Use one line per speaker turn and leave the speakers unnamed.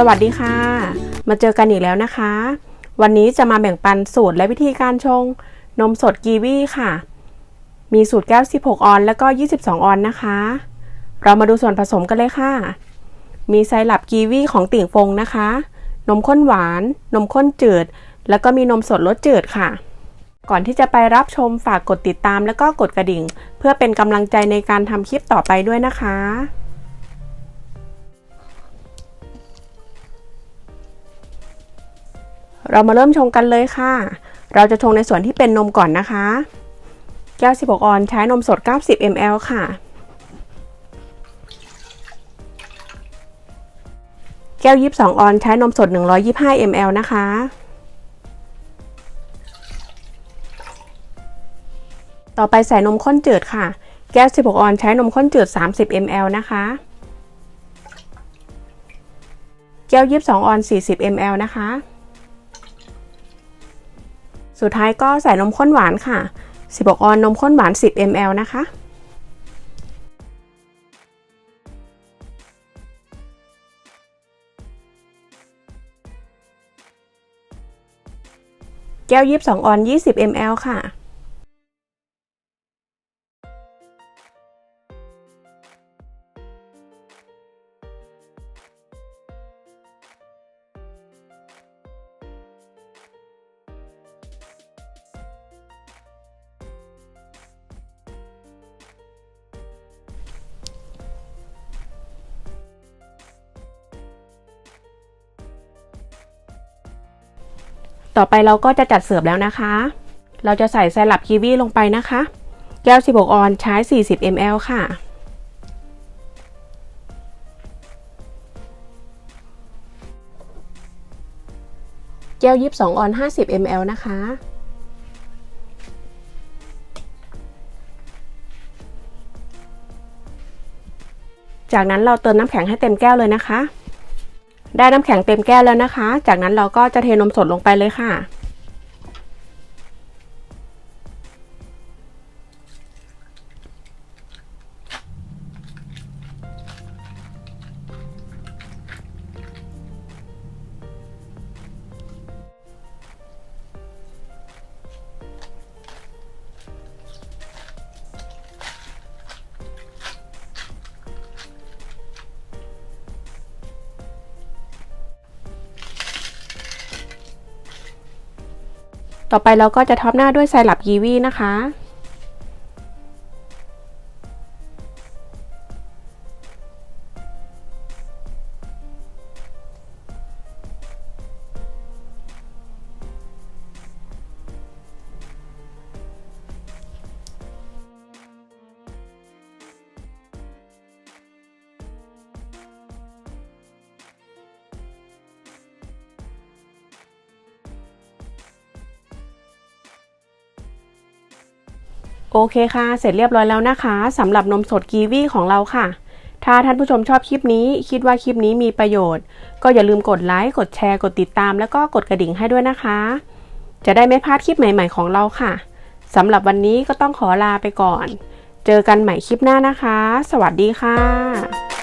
สวัสดีค่ะ มาเจอกันอีกแล้วนะคะ วันนี้จะมาแบ่งปันสูตรและวิธีการชง นมสดกีวีค่ะ มีสูตรแก้ว 16 ออนแล้วก็ 22 ออนนะคะ เรามาดูส่วนผสมกันเลยค่ะ มีไซรัปกีวีของติ่งฟงนะคะ นมข้นหวาน นมข้นจืด แล้วก็มีนมสดรสจืดค่ะ ก่อนที่จะไปรับชมฝากกดติดตามแล้วก็กดกระดิ่ง เพื่อเป็นกำลังใจในการทำคลิปต่อไปด้วยนะคะ เรามาเริ่มชงกันเลยค่ะ เราจะชงในส่วนที่เป็นนมก่อนนะคะ แก้ว 16 ออนใช้นมสด 90 ml ค่ะ แก้ว 22 ออนใช้นมสด 125 ml นะคะ ต่อไปใส่นมข้นจืดค่ะ แก้ว 16 ออนใช้นมข้นจืด 30 ml นะคะ แก้ว 22 ออน 40 ml นะคะ สุดท้ายก็ใส่นมข้นหวานค่ะ 16 ออนนมข้นหวาน 10 ml นะคะ แก้ว22ออน 20 ml ค่ะ ต่อไปเราก็จะจัดเสิร์ฟแล้วนะคะ เราจะใส่ไซรัปกีวีลงไปนะคะ แก้ว 16 ออนใช้ 40 ml ค่ะ แก้ว 22 ออน 50 ml นะคะจากนั้นเราเติมน้ำแข็งให้เต็มแก้วเลยนะคะ ได้น้ำแข็งเต็มแก้วแล้วนะคะ จากนั้นเราก็จะเทนมสดลงไปเลยค่ะ ต่อไปเราก็จะท็อปหน้าด้วยไซรัปยีวีนะคะ โอเคค่ะ เสร็จเรียบร้อยแล้วนะคะสำหรับนมสดกีวีของเราค่ะ ถ้าท่านผู้ชมชอบคลิปนี้ คิดว่าคลิปนี้มีประโยชน์ ก็อย่าลืมกดไลค์ กดแชร์ กดติดตาม แล้วก็กดกระดิ่งให้ด้วยนะคะ จะได้ไม่พลาดคลิปใหม่ ๆ ของเราค่ะสำหรับวันนี้ก็ต้องขอลาไปก่อน เจอกันใหม่คลิปหน้านะคะ สวัสดีค่ะ